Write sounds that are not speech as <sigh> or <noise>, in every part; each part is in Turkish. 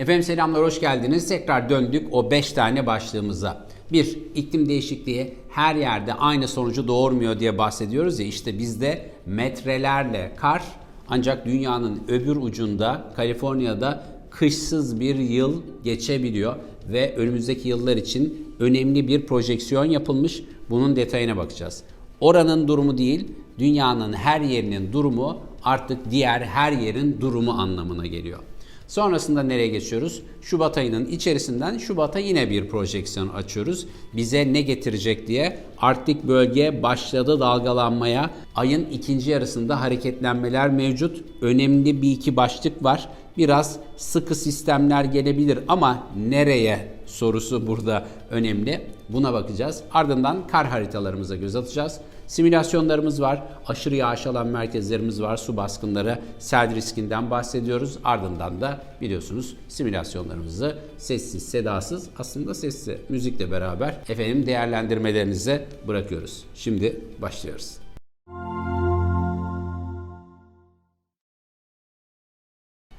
Efendim selamlar, hoş geldiniz. Tekrar döndük o 5 tane başlığımıza. Bir, iklim değişikliği her yerde aynı sonucu doğurmuyor diye bahsediyoruz ya işte bizde metrelerle kar ancak dünyanın öbür ucunda Kaliforniya'da kışsız bir yıl geçebiliyor ve önümüzdeki yıllar için önemli bir projeksiyon yapılmış. Bunun detayına bakacağız. Oranın durumu değil, dünyanın her yerinin durumu artık diğer her yerin durumu anlamına geliyor. Sonrasında nereye geçiyoruz? Şubat ayının içerisinden Şubat'a yine bir projeksiyon açıyoruz. Bize ne getirecek diye Arktik bölge başladı dalgalanmaya. Ayın ikinci yarısında hareketlenmeler mevcut. Önemli bir iki başlık var. Biraz sıkı sistemler gelebilir ama nereye sorusu burada önemli. Buna bakacağız. Ardından kar haritalarımıza göz atacağız. Simülasyonlarımız var. Aşırı yağış alan merkezlerimiz var. Su baskınları, sel riskinden bahsediyoruz. Ardından da biliyorsunuz simülasyonlarımızı sessiz, sedasız, aslında sesli müzikle beraber efendim değerlendirmelerinize bırakıyoruz. Şimdi başlıyoruz.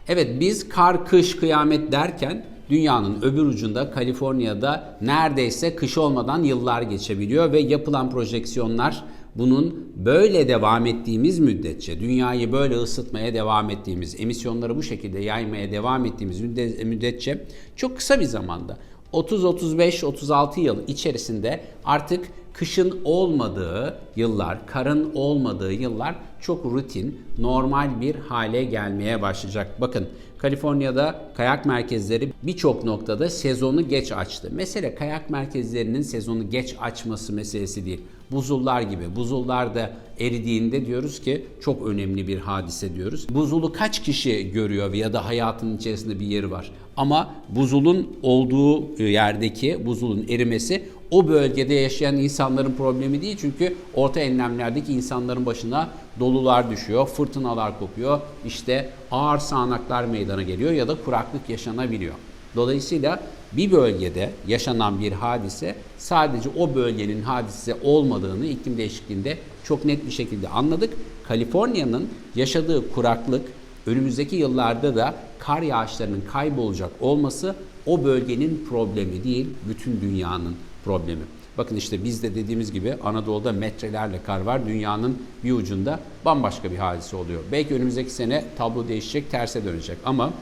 Evet biz kar, kış, kıyamet derken dünyanın öbür ucunda Kaliforniya'da neredeyse kış olmadan yıllar geçebiliyor ve yapılan projeksiyonlar bunun böyle devam ettiğimiz müddetçe, dünyayı böyle ısıtmaya devam ettiğimiz, emisyonları bu şekilde yaymaya devam ettiğimiz müddetçe çok kısa bir zamanda 30, 35, 36 yıl içerisinde artık kışın olmadığı yıllar, karın olmadığı yıllar çok rutin, normal bir hale gelmeye başlayacak. Bakın Kaliforniya'da kayak merkezleri birçok noktada sezonu geç açtı. Mesele kayak merkezlerinin sezonu geç açması meselesi değil. Buzullar gibi. Buzullar da eridiğinde diyoruz ki çok önemli bir hadise diyoruz. Buzulu kaç kişi görüyor ya da hayatının içerisinde bir yeri var. Ama buzulun olduğu yerdeki buzulun erimesi o bölgede yaşayan insanların problemi değil. Çünkü orta enlemlerdeki insanların başına dolular düşüyor, fırtınalar kopuyor, işte ağır sağanaklar meydana geliyor ya da kuraklık yaşanabiliyor. Dolayısıyla bir bölgede yaşanan bir hadise sadece o bölgenin hadise olmadığını iklim değişikliğinde çok net bir şekilde anladık. Kaliforniya'nın yaşadığı kuraklık önümüzdeki yıllarda da kar yağışlarının kaybolacak olması o bölgenin problemi değil, bütün dünyanın problemi. Bakın işte bizde dediğimiz gibi Anadolu'da metrelerle kar var. Dünyanın bir ucunda bambaşka bir hadise oluyor. Belki önümüzdeki sene tablo değişecek, terse dönecek ama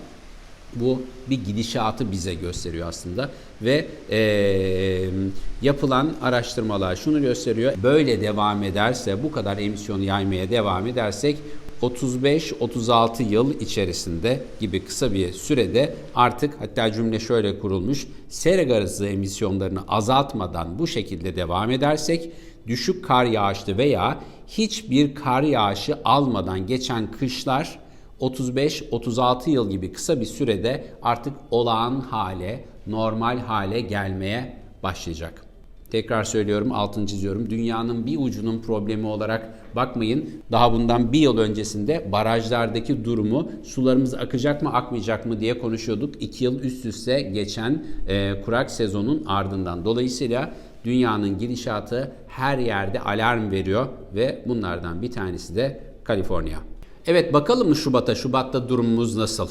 bu bir gidişatı bize gösteriyor aslında ve e, yapılan araştırmalar şunu gösteriyor. Böyle devam ederse, bu kadar emisyonu yaymaya devam edersek 35-36 yıl içerisinde gibi kısa bir sürede artık hatta cümle şöyle kurulmuş. Sera gazı emisyonlarını azaltmadan bu şekilde devam edersek düşük kar yağışlı veya hiçbir kar yağışı almadan geçen kışlar 35-36 yıl gibi kısa bir sürede artık olağan hale, normal hale gelmeye başlayacak. Tekrar söylüyorum, altını çiziyorum. Dünyanın bir ucunun problemi olarak bakmayın. Daha bundan bir yıl öncesinde barajlardaki durumu sularımız akacak mı akmayacak mı diye konuşuyorduk. İki yıl üst üste geçen e, kurak sezonun ardından. Dolayısıyla dünyanın gidişatı her yerde alarm veriyor ve bunlardan bir tanesi de Kaliforniya. Evet bakalım mı Şubat'a? Şubat'ta durumumuz nasıl?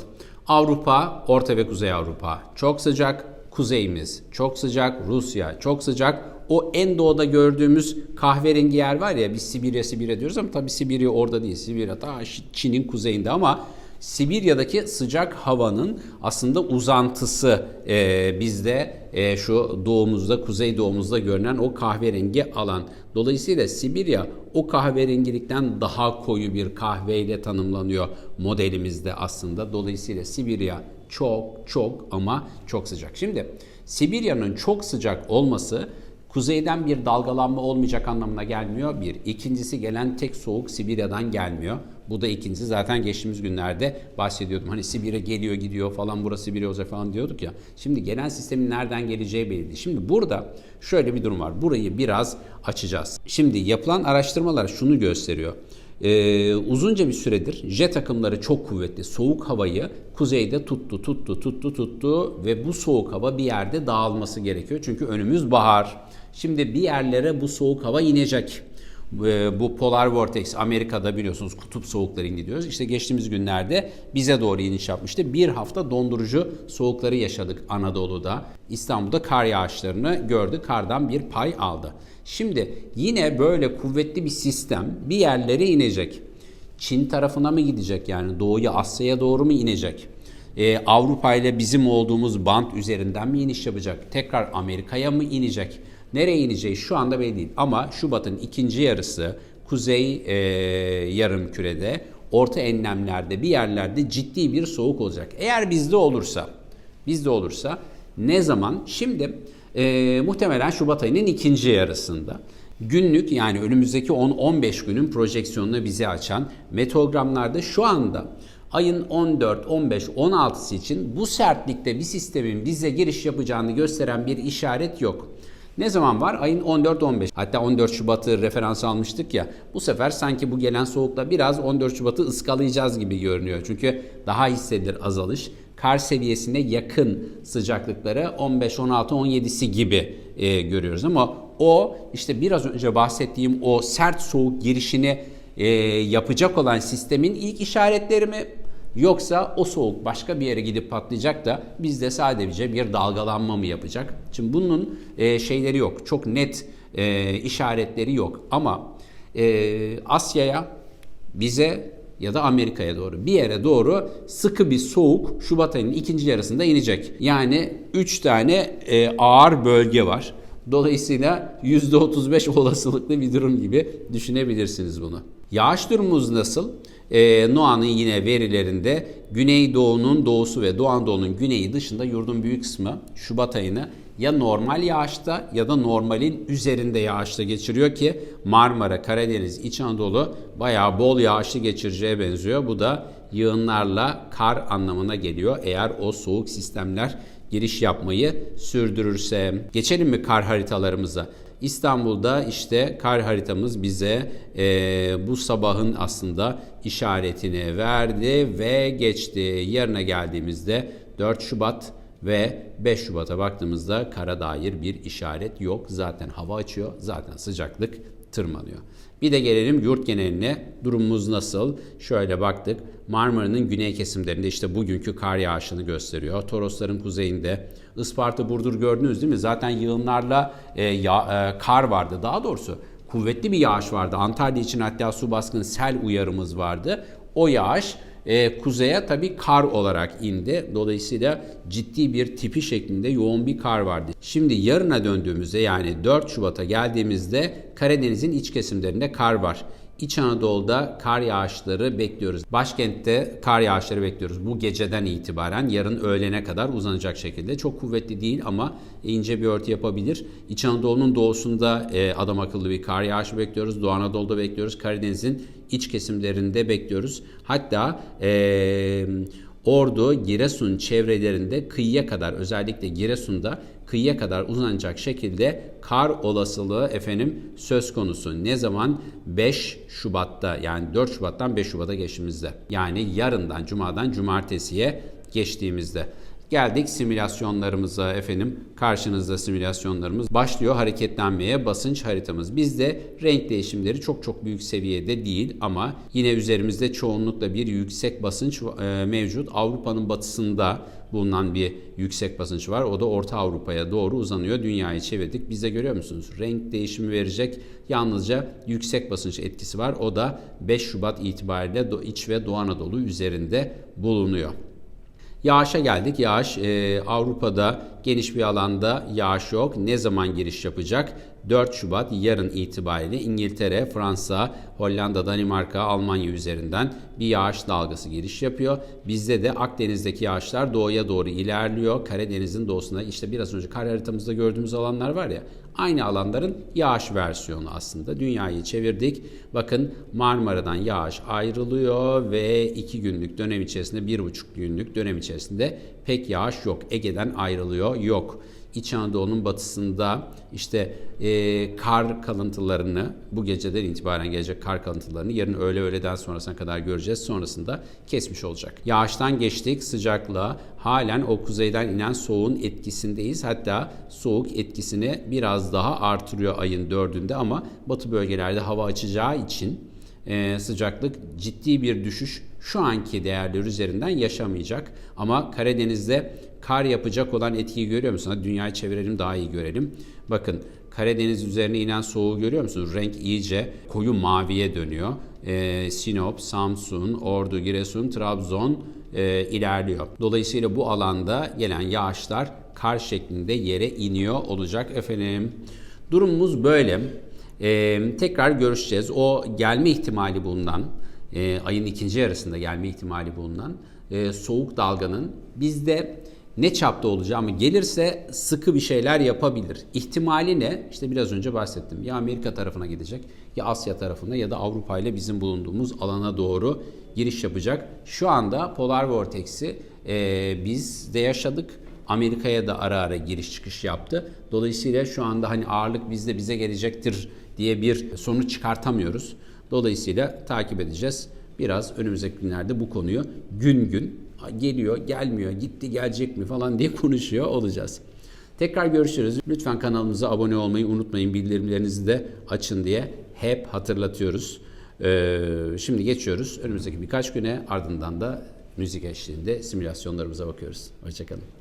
Avrupa, Orta ve Kuzey Avrupa çok sıcak. Kuzeyimiz çok sıcak. Rusya çok sıcak. O en doğuda gördüğümüz kahverengi yer var ya biz Sibirya Sibirya diyoruz ama tabii Sibirya orada değil. Sibirya ta Çin'in kuzeyinde ama Sibirya'daki sıcak havanın aslında uzantısı e, bizde e, şu doğumuzda, kuzey doğumuzda görünen o kahverengi alan. Dolayısıyla Sibirya o kahverengilikten daha koyu bir kahveyle tanımlanıyor modelimizde aslında. Dolayısıyla Sibirya çok çok ama çok sıcak. Şimdi Sibirya'nın çok sıcak olması kuzeyden bir dalgalanma olmayacak anlamına gelmiyor. Bir. İkincisi gelen tek soğuk Sibirya'dan gelmiyor. Bu da ikincisi zaten geçtiğimiz günlerde bahsediyordum. Hani Sibirya geliyor gidiyor falan burası Sibirya olacak falan diyorduk ya. Şimdi gelen sistemin nereden geleceği belli. Şimdi burada şöyle bir durum var. Burayı biraz açacağız. Şimdi yapılan araştırmalar şunu gösteriyor. Ee, uzunca bir süredir jet akımları çok kuvvetli. Soğuk havayı kuzeyde tuttu, tuttu, tuttu, tuttu ve bu soğuk hava bir yerde dağılması gerekiyor. Çünkü önümüz bahar. Şimdi bir yerlere bu soğuk hava inecek. E, bu polar vortex Amerika'da biliyorsunuz kutup soğukları indi diyoruz. İşte geçtiğimiz günlerde bize doğru iniş yapmıştı. Bir hafta dondurucu soğukları yaşadık Anadolu'da. İstanbul'da kar yağışlarını gördü. Kardan bir pay aldı. Şimdi yine böyle kuvvetli bir sistem bir yerlere inecek. Çin tarafına mı gidecek yani Doğuya Asya'ya doğru mu inecek? Ee, Avrupa ile bizim olduğumuz bant üzerinden mi iniş yapacak? Tekrar Amerika'ya mı inecek? Nereye ineceği şu anda belli değil. Ama Şubat'ın ikinci yarısı kuzey e, yarım kürede, orta enlemlerde bir yerlerde ciddi bir soğuk olacak. Eğer bizde olursa, bizde olursa ne zaman? Şimdi e, muhtemelen Şubat ayının ikinci yarısında. Günlük yani önümüzdeki 10-15 günün projeksiyonunu bize açan meteogramlarda şu anda ayın 14, 15, 16'sı için bu sertlikte bir sistemin bize giriş yapacağını gösteren bir işaret yok. Ne zaman var? Ayın 14-15. Hatta 14 Şubat'ı referans almıştık ya. Bu sefer sanki bu gelen soğukla biraz 14 Şubat'ı ıskalayacağız gibi görünüyor. Çünkü daha hissedilir azalış. Kar seviyesine yakın sıcaklıkları 15, 16, 17'si gibi e, görüyoruz ama o işte biraz önce bahsettiğim o sert soğuk girişini e, yapacak olan sistemin ilk işaretleri mi? Yoksa o soğuk başka bir yere gidip patlayacak da bizde sadece bir dalgalanma mı yapacak? Şimdi bunun e, şeyleri yok. Çok net e, işaretleri yok. Ama e, Asya'ya bize ya da Amerika'ya doğru bir yere doğru sıkı bir soğuk Şubat ayının ikinci yarısında inecek. Yani 3 tane e, ağır bölge var. Dolayısıyla %35 olasılıklı bir durum gibi düşünebilirsiniz bunu. Yağış durumumuz nasıl? Ee, NOAA'nın yine verilerinde Güneydoğu'nun doğusu ve Doğu Anadolu'nun güneyi dışında yurdun büyük kısmı Şubat ayını ya normal yağışta ya da normalin üzerinde yağışta geçiriyor ki Marmara, Karadeniz, İç Anadolu bayağı bol yağışlı geçireceğe benziyor. Bu da yığınlarla kar anlamına geliyor eğer o soğuk sistemler giriş yapmayı sürdürürse. Geçelim mi kar haritalarımıza? İstanbul'da işte kar haritamız bize e, bu sabahın aslında işaretini verdi ve geçti. Yarına geldiğimizde 4 Şubat ve 5 Şubat'a baktığımızda kara dair bir işaret yok. Zaten hava açıyor, zaten sıcaklık tırmanıyor. Bir de gelelim yurt geneline durumumuz nasıl? Şöyle baktık. Marmara'nın güney kesimlerinde işte bugünkü kar yağışını gösteriyor. Torosların kuzeyinde Isparta, Burdur gördünüz değil mi? Zaten yığınlarla e, ya, e, kar vardı. Daha doğrusu kuvvetli bir yağış vardı. Antalya için hatta su baskını sel uyarımız vardı. O yağış e, kuzeye tabii kar olarak indi. Dolayısıyla ciddi bir tipi şeklinde yoğun bir kar vardı. Şimdi yarına döndüğümüzde yani 4 Şubat'a geldiğimizde Karadeniz'in iç kesimlerinde kar var. İç Anadolu'da kar yağışları bekliyoruz. Başkentte kar yağışları bekliyoruz. Bu geceden itibaren yarın öğlene kadar uzanacak şekilde. Çok kuvvetli değil ama ince bir örtü yapabilir. İç Anadolu'nun doğusunda e, adam akıllı bir kar yağışı bekliyoruz. Doğu Anadolu'da bekliyoruz. Karadeniz'in iç kesimlerinde bekliyoruz. Hatta e, Ordu, Giresun çevrelerinde kıyıya kadar özellikle Giresun'da kıyıya kadar uzanacak şekilde kar olasılığı efendim söz konusu. Ne zaman? 5 Şubat'ta yani 4 Şubat'tan 5 Şubat'a geçtiğimizde. Yani yarından cumadan cumartesiye geçtiğimizde. Geldik simülasyonlarımıza efendim. Karşınızda simülasyonlarımız başlıyor hareketlenmeye basınç haritamız. Bizde renk değişimleri çok çok büyük seviyede değil ama yine üzerimizde çoğunlukla bir yüksek basınç e, mevcut. Avrupa'nın batısında bulunan bir yüksek basınç var. O da Orta Avrupa'ya doğru uzanıyor. Dünyayı çevirdik. Bizde görüyor musunuz? Renk değişimi verecek yalnızca yüksek basınç etkisi var. O da 5 Şubat itibariyle İç ve Doğu Anadolu üzerinde bulunuyor. Yağışa geldik. Yağış e, Avrupa'da geniş bir alanda yağış yok. Ne zaman giriş yapacak? 4 Şubat yarın itibariyle İngiltere, Fransa, Hollanda, Danimarka, Almanya üzerinden bir yağış dalgası giriş yapıyor. Bizde de Akdeniz'deki yağışlar doğuya doğru ilerliyor. Karadeniz'in doğusuna işte biraz önce kar haritamızda gördüğümüz alanlar var ya aynı alanların yağış versiyonu aslında. Dünyayı çevirdik. Bakın Marmara'dan yağış ayrılıyor ve 2 günlük dönem içerisinde 1,5 günlük dönem içerisinde pek yağış yok. Ege'den ayrılıyor yok. İç Anadolu'nun batısında işte e, kar kalıntılarını bu geceden itibaren gelecek kar kalıntılarını yarın öğle öğleden sonrasına kadar göreceğiz. Sonrasında kesmiş olacak. Yağıştan geçtik sıcaklığa halen o kuzeyden inen soğuğun etkisindeyiz. Hatta soğuk etkisini biraz daha artırıyor ayın dördünde ama batı bölgelerde hava açacağı için e, sıcaklık ciddi bir düşüş şu anki değerler üzerinden yaşamayacak. Ama Karadeniz'de kar yapacak olan etkiyi görüyor musun? Hadi dünyayı çevirelim daha iyi görelim. Bakın Karadeniz üzerine inen soğuğu görüyor musunuz? Renk iyice koyu maviye dönüyor. E, Sinop, Samsun, Ordu, Giresun, Trabzon e, ilerliyor. Dolayısıyla bu alanda gelen yağışlar kar şeklinde yere iniyor olacak efendim. Durumumuz böyle. Ee, tekrar görüşeceğiz. O gelme ihtimali bulunan, e, ayın ikinci yarısında gelme ihtimali bulunan e, soğuk dalganın bizde ne çapta olacağı ama gelirse sıkı bir şeyler yapabilir. İhtimali ne? İşte biraz önce bahsettim. Ya Amerika tarafına gidecek ya Asya tarafına ya da Avrupa ile bizim bulunduğumuz alana doğru giriş yapacak. Şu anda polar vortex'i e, biz de yaşadık. Amerika'ya da ara ara giriş çıkış yaptı. Dolayısıyla şu anda hani ağırlık bizde bize gelecektir diye bir sonuç çıkartamıyoruz. Dolayısıyla takip edeceğiz. Biraz önümüzdeki günlerde bu konuyu gün gün geliyor, gelmiyor, gitti, gelecek mi falan diye <laughs> konuşuyor olacağız. Tekrar görüşürüz. Lütfen kanalımıza abone olmayı unutmayın. Bildirimlerinizi de açın diye hep hatırlatıyoruz. Ee, şimdi geçiyoruz. Önümüzdeki birkaç güne ardından da müzik eşliğinde simülasyonlarımıza bakıyoruz. Hoşçakalın.